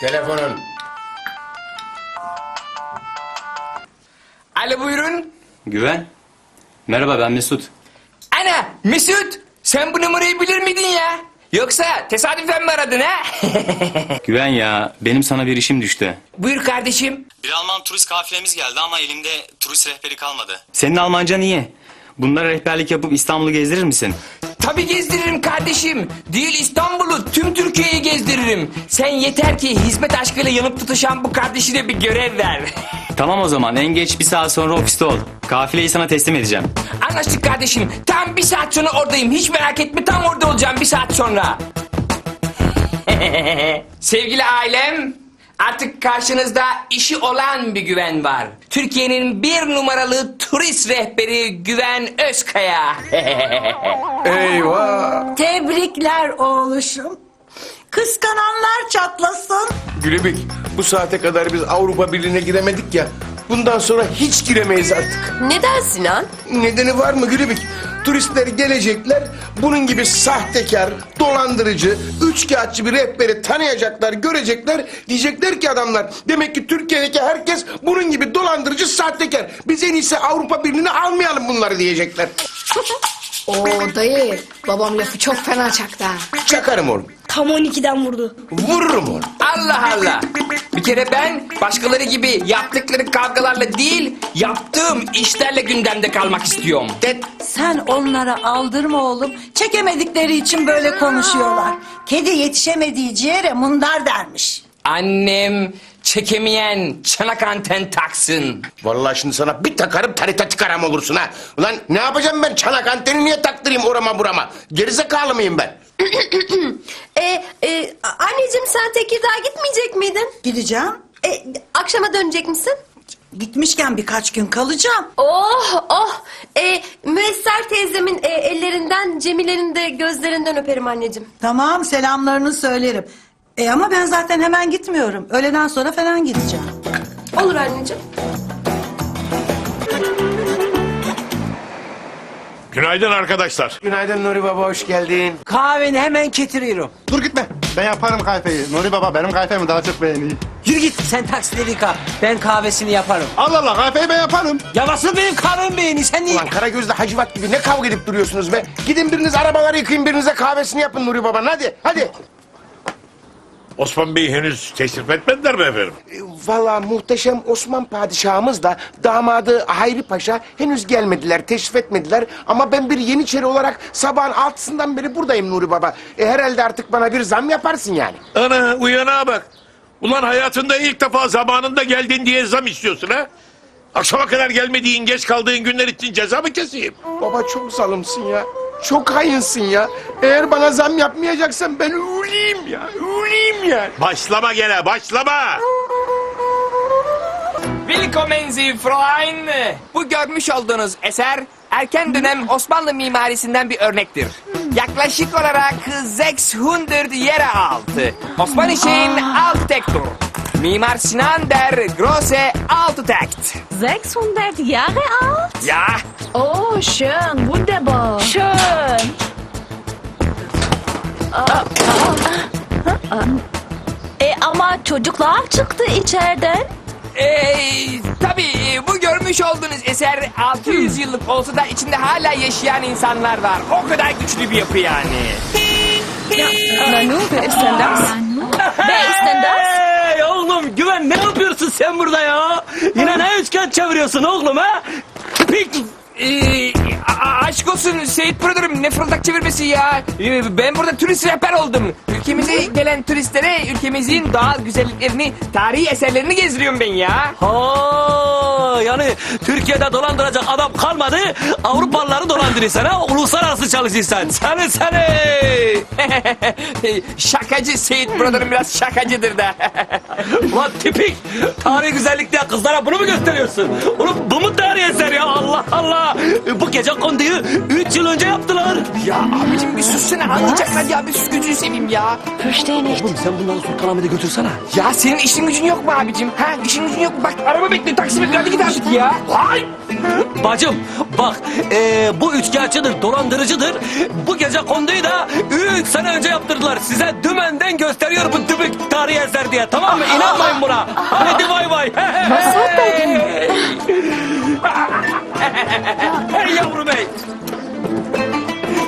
Telefonun. Alo buyurun. Güven. Merhaba ben Mesut. Ana Mesut sen bu numarayı bilir miydin ya? Yoksa tesadüfen mi aradın ha? Güven ya benim sana bir işim düştü. Buyur kardeşim. Bir Alman turist kafilemiz geldi ama elimde turist rehberi kalmadı. Senin Almancan iyi. Bunlara rehberlik yapıp İstanbul'u gezdirir misin? Tabii gezdiririm kardeşim. Değil İstanbul'u tüm Türkiye'yi gezdiririm. Sen yeter ki hizmet aşkıyla yanıp tutuşan bu kardeşine bir görev ver. Tamam o zaman en geç bir saat sonra ofiste ol. Kafileyi sana teslim edeceğim. Anlaştık kardeşim. Tam bir saat sonra oradayım. Hiç merak etme tam orada olacağım bir saat sonra. Sevgili ailem, artık karşınızda işi olan bir güven var. Türkiye'nin bir numaralı turist rehberi Güven Özkaya. Eyvah. Tebrikler oğluşum. Kıskananlar çatlasın. Gülübük bu saate kadar biz Avrupa Birliği'ne giremedik ya. Bundan sonra hiç giremeyiz artık. Neden Sinan? Nedeni var mı Gülübük? Turistler gelecekler, bunun gibi sahtekar, dolandırıcı, üçkağıtçı bir rehberi tanıyacaklar, görecekler. Diyecekler ki adamlar, demek ki Türkiye'deki herkes bunun gibi dolandırıcı, sahtekar. Biz en iyisi Avrupa Birliği'ne almayalım bunları diyecekler. Oo dayı babam lafı çok fena çaktı ha. Çakarım oğlum, Tam 12'den vurdu. vururum oğlum. Allah Allah. Bir kere ben başkaları gibi yaptıkları kavgalarla değil, yaptığım işlerle gündemde kalmak istiyorum. Det, Sen onlara aldırma oğlum. Çekemedikleri için böyle konuşuyorlar. Kedi yetişemediği ciğere mundar dermiş. Annem çekemeyen çanak anten taksın. Vallahi şimdi sana bir takarım tarita tıkaram olursun ha. Ulan ne yapacağım ben çanak anteni niye taktırayım orama burama? Gerizekalı mıyım ben? E, e, anneciğim sen Tekirdağ'a gitmeyecek miydin? Gideceğim. E, akşama dönecek misin? Gitmişken birkaç gün kalacağım. Oh oh. E, Müesser teyzemin e, ellerinden Cemile'nin de gözlerinden öperim anneciğim. Tamam selamlarını söylerim. E ama ben zaten hemen gitmiyorum. Öğleden sonra falan gideceğim. Olur anneciğim. Günaydın arkadaşlar. Günaydın Nuri Baba hoş geldin. Kahveni hemen getiriyorum. Dur gitme. Ben yaparım kahveyi. Nuri Baba benim kahvemi daha çok beğeniyor. Yürü git sen taksileri yıka. Ben kahvesini yaparım. Allah Allah kahveyi ben yaparım. Ya nasıl benim kahvemi beğeni sen niye? Ulan Karagöz'le Hacivat gibi ne kavga edip duruyorsunuz be? Gidin biriniz arabaları yıkayın birinize kahvesini yapın Nuri Baba'nın hadi hadi. Osman Bey henüz teşrif etmediler mi efendim? E, Valla muhteşem Osman padişahımız da damadı Hayri Paşa henüz gelmediler, teşrif etmediler. Ama ben bir Yeniçeri olarak sabahın altısından beri buradayım Nuri Baba. E, herhalde artık bana bir zam yaparsın yani. Ana uyana bak. Ulan hayatında ilk defa zamanında geldin diye zam istiyorsun ha? Akşama kadar gelmediğin, geç kaldığın günler için ceza mı keseyim? Baba çok zalimsin ya. Çok hayınsın ya. Eğer bana zam yapmayacaksan ben öleyim ya. Öleyim ya. Başlama gene, başlama! Willkommen Sie Freund. Bu görmüş olduğunuz eser erken dönem Osmanlı mimarisinden bir örnektir. Yaklaşık olarak 600 yere altı. Osmanlı şeyin Architektur. Mimar Sinan der Große Architekt. 600 Jahre alt? Ya Oh, schön, wunderbar. Schön. E ama çocuklar çıktı içeriden. Ee, tabii bu görmüş olduğunuz eser 600 yıllık olsa da içinde hala yaşayan insanlar var. O kadar güçlü bir yapı yani. Nanu, wer ist denn das? Wer ist denn das? Hey oğlum güven ne yapıyorsun sen burada ya? Yine ne üçgen çeviriyorsun oğlum ha? Pik. Ee, a- aşk olsun Seyit Brother'ım ne fırıldak çevirmesi ya. Ee, ben burada turist rehber oldum. Ülkemize gelen turistlere ülkemizin doğal güzelliklerini, tarihi eserlerini gezdiriyorum ben ya. Ha yani Türkiye'de dolandıracak adam kalmadı. Avrupalıları dolandırırsan ha. Uluslararası çalışırsan. Seni seni. Şakacı Seyit Brother'ım biraz şakacıdır da. Ulan tipik. Tarihi güzellik diye kızlara bunu mu gösteriyorsun? Oğlum bu mu tarihi eser ya Allah Allah. Bu gece konduyu 3 yıl önce yaptılar. ya abicim bir sussana anlayacaklar ya bir sus gözünü seveyim ya. Verstehe nicht. Oğlum sen bunları Sultanahmet'e götürsene. Ya senin işin gücün yok mu abicim? Ha işin gücün yok mu? Bak araba bekliyor taksi bekliyor hadi git artık ya. Ay! Bacım bak eee, bu üçkağıtçıdır, dolandırıcıdır. Bu gece konduyu da 3 sene önce yaptırdılar. Size dümenden gösteriyor bu dübük tarih. tarihi eser diye tamam mı? İnanmayın buna. Hadi vay vay. Hey yavrum hey.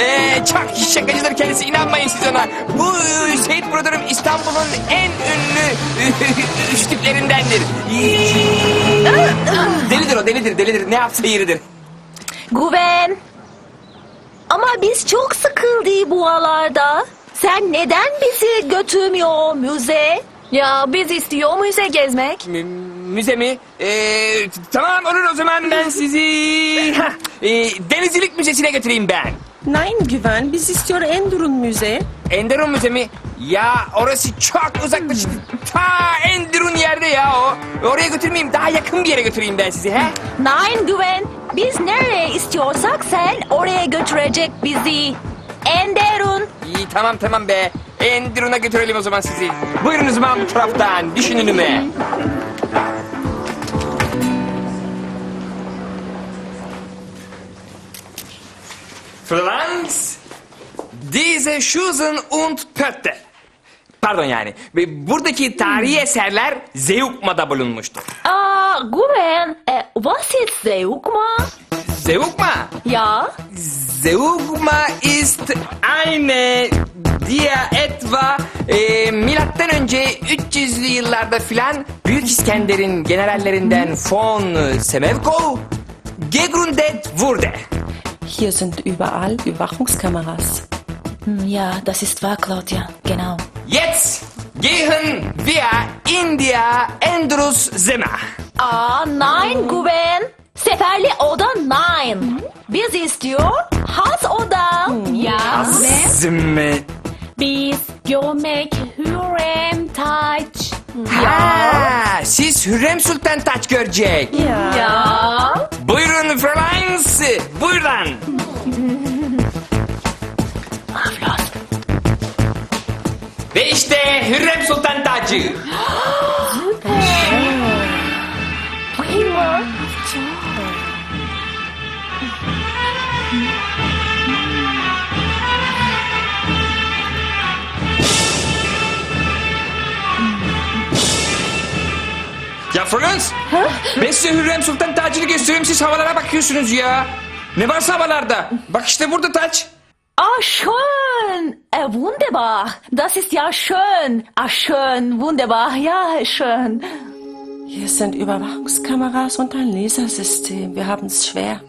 Ee, çok şakacıdır kendisi inanmayın siz ona. Bu e, Seyit Broder'ım İstanbul'un en ünlü üç tiplerindendir. Delidir o delidir delidir ne yapsa yeridir. Güven. Ama biz çok sıkıldı bu aralarda. Sen neden bizi götürmüyor müze? Ya biz istiyor müze gezmek. M- müze mi? Ee, tamam olur o zaman ben sizi Hah, ee, Denizcilik Müzesi'ne götüreyim ben. Nein Güven, biz istiyor Endur'un müze. Enderun Müze mi? Ya orası çok uzakta şimdi. Ta Enderun yerde ya o. Oraya götürmeyeyim daha yakın bir yere götüreyim ben sizi he? Nein Güven. Biz nereye istiyorsak sen oraya götürecek bizi. Enderun. İyi tamam tamam be. Enderun'a götürelim o zaman sizi. Buyurun o zaman bu taraftan. Düşün önüme. Franz, diese Schusen und Pötte. Pardon yani. Buradaki tarihi eserler Zeugma'da bulunmuştur. Aa Güven. E, was ist Zeugma? Zeugma? Ya. Zeugma ist eine diye etwa e, milattan önce 300'lü yıllarda filan Büyük İskender'in generallerinden von Semevkov gegründet wurde. Hier sind überall Überwachungskameras. Hm, Ja, das ist wahr, Claudia. Genau. Jetzt gehen wir in die Endrus Zimmer. Aa, nein Güven. Seferli oda nein. Biz istiyor has oda. Ya. Zimmer. Biz görmek Hürrem Taç. Ha, siz Hürrem Sultan Taç görecek. Ya. Buyurun Fräuleins, buyurun. Ve işte Hürrem Sultan Tacı. Ya Fräuleins, ben size Hürrem Sultan Tacı'nı göstereyim siz havalara bakıyorsunuz ya. Ne varsa havalarda. Bak işte burada taç. Ah, schön. Äh, wunderbar. Das ist ja schön. Ah, schön. Wunderbar. Ja, schön. Hier sind Überwachungskameras und ein Lasersystem. Wir haben es schwer.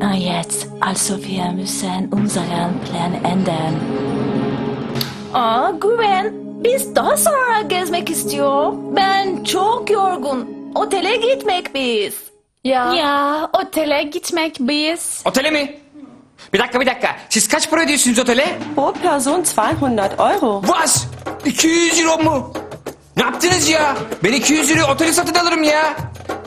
Ah, jetzt. Also, wir müssen unseren Plan ändern. Aa, Güven. Biz daha sonra gezmek istiyor. Ben çok yorgun. Otele gitmek biz. Ya. Ya, otele gitmek biz. Otele mi? Bir dakika bir dakika. Siz kaç para ödüyorsunuz otele? Pro Person 200 Euro. Was? 200 euro mu? Ne yaptınız ya? Ben 200 euro oteli satın alırım ya.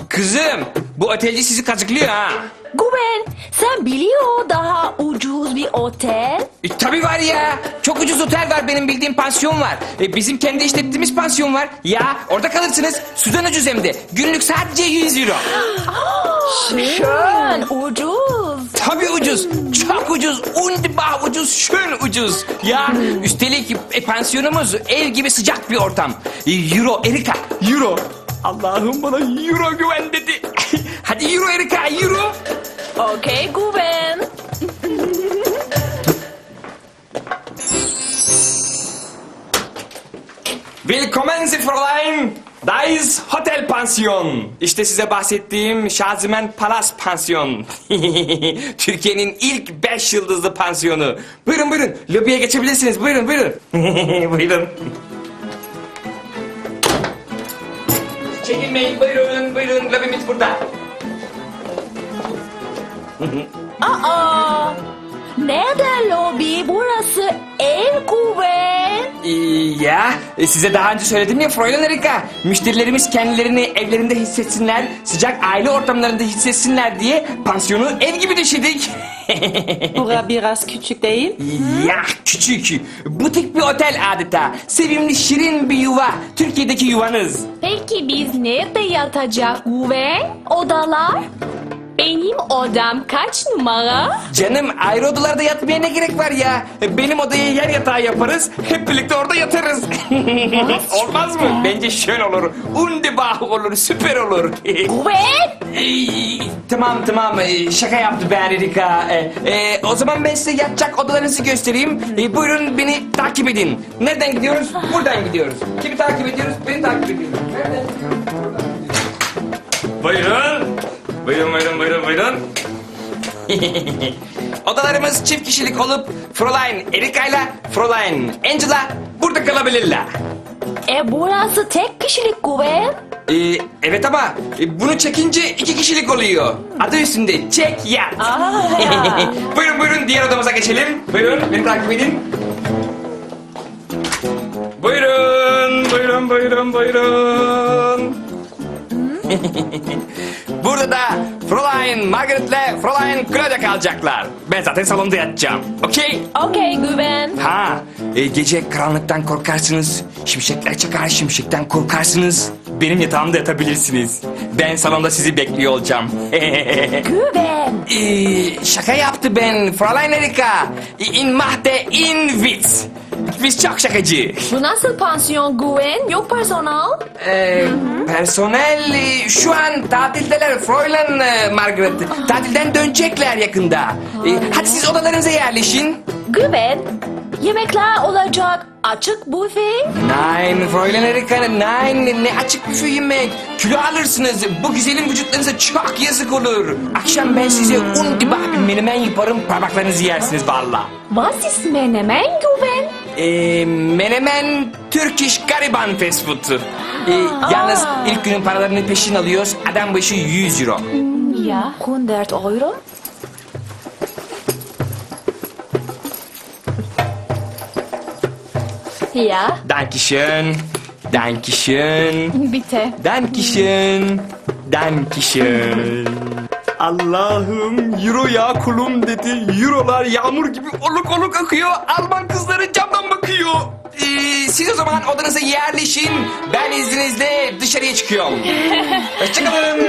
Kızım bu otelci sizi kazıklıyor ha. Güven, sen biliyor daha ucuz bir otel? E, tabii var ya. Çok ucuz otel var benim bildiğim pansiyon var. E, bizim kendi işlettiğimiz pansiyon var. Ya orada kalırsınız. Sudan ucuz hem de. Günlük sadece 100 euro. Schön, ucuz. Tabii ucuz. Çok ucuz. Undibah ucuz. Şön ucuz. Ya üstelik e, pansiyonumuz ev gibi sıcak bir ortam. Euro Erika. Euro. Allah'ım bana euro güven dedi. Hadi euro Erika euro. Okay, Güven. Fräulein. Da ist Hotel Pansiyon. İşte size bahsettiğim Şazimen Palas Pansiyon. Türkiye'nin ilk beş yıldızlı pansiyonu. Buyurun buyurun. Lobiye geçebilirsiniz. Buyurun buyurun. buyurun. Çekinmeyin. Buyurun buyurun. Lobimiz burada. Aa, nerede lobi? Burası ev Güven. Ee, Ya e, size daha önce söyledim ya Fräulein Erika. Müşterilerimiz kendilerini evlerinde hissetsinler, sıcak aile ortamlarında hissetsinler diye pansiyonu ev gibi döşedik. Bura biraz küçük değil. ya küçük, butik bir otel adeta. Sevimli şirin bir yuva, Türkiye'deki yuvanız. Peki biz nerede yatacak Güven? Odalar? Benim odam kaç numara? Canım ayrı odalarda yatmaya ne gerek var ya? Benim odaya yer yatağı yaparız, hep birlikte orada yatarız. Olmaz mı? Bence şöyle olur. Undibah olur, süper olur. Güven! Ee, tamam tamam Ee, şaka yaptı ben Erika. Ee, e, o zaman ben size yatacak odalarınızı göstereyim. Ee, buyurun beni takip edin. Nereden gidiyoruz? Buradan gidiyoruz. Kimi takip ediyoruz? Beni takip ediyoruz. Nereden gidiyoruz? Buyurun. Buyurun buyurun buyurun buyurun. Odalarımız çift kişilik olup Fräulein Erika ile Fräulein Angela burada kalabilirler. E burası tek kişilik güven. Ee, evet ama e, bunu çekince iki kişilik oluyor. Adı üstünde çek yat. buyurun buyurun diğer odamıza geçelim. Buyurun beni takip edin. Buyurun buyurun buyurun buyurun. Burada da Fräulein Margaret'le Fräulein Claudia kalacaklar. Ben zaten salonda yatacağım. Okey? Okey güven. Ha, e, gece karanlıktan korkarsınız. Şimşekler çakar, şimşekten korkarsınız. Benim yatağımda yatabilirsiniz. Ben salonda sizi bekliyor olacağım. Güven. e, şaka yaptı ben, Fräulein Erika. In Mahde in Witz. Biz çok şakacı. Bu nasıl pansiyon güven? Yok personel. E, personel e, şu an tatildeler Fräulein e, Margaret. Tatilden dönecekler yakında. E, hadi siz odalarınıza yerleşin. Güven. Yemekler olacak. Açık büfe. Nein, Fräulein Erika, nein, ne açık büfe yemek. Kilo alırsınız, bu güzelim vücutlarınıza çok yazık olur. Akşam ben size un gibi bir menemen yaparım, parmaklarınızı yersiniz valla. Was ist menemen güven? Ee, menemen Turkish Gariban fast food. Ee, yalnız ilk günün paralarını peşin alıyoruz, adam başı 100 euro. Ya 100 euro. Ja, Dankeschön, Dankeschön. bitte. Dankeschön. Dankeschön. Allah'ım euro ya kulum dedi. Eurolar yağmur gibi oluk oluk akıyor. Alman kızları camdan bakıyor. Ee, siz o zaman odanıza yerleşin. Ben izninizle dışarıya çıkıyorum. Hoşçakalın.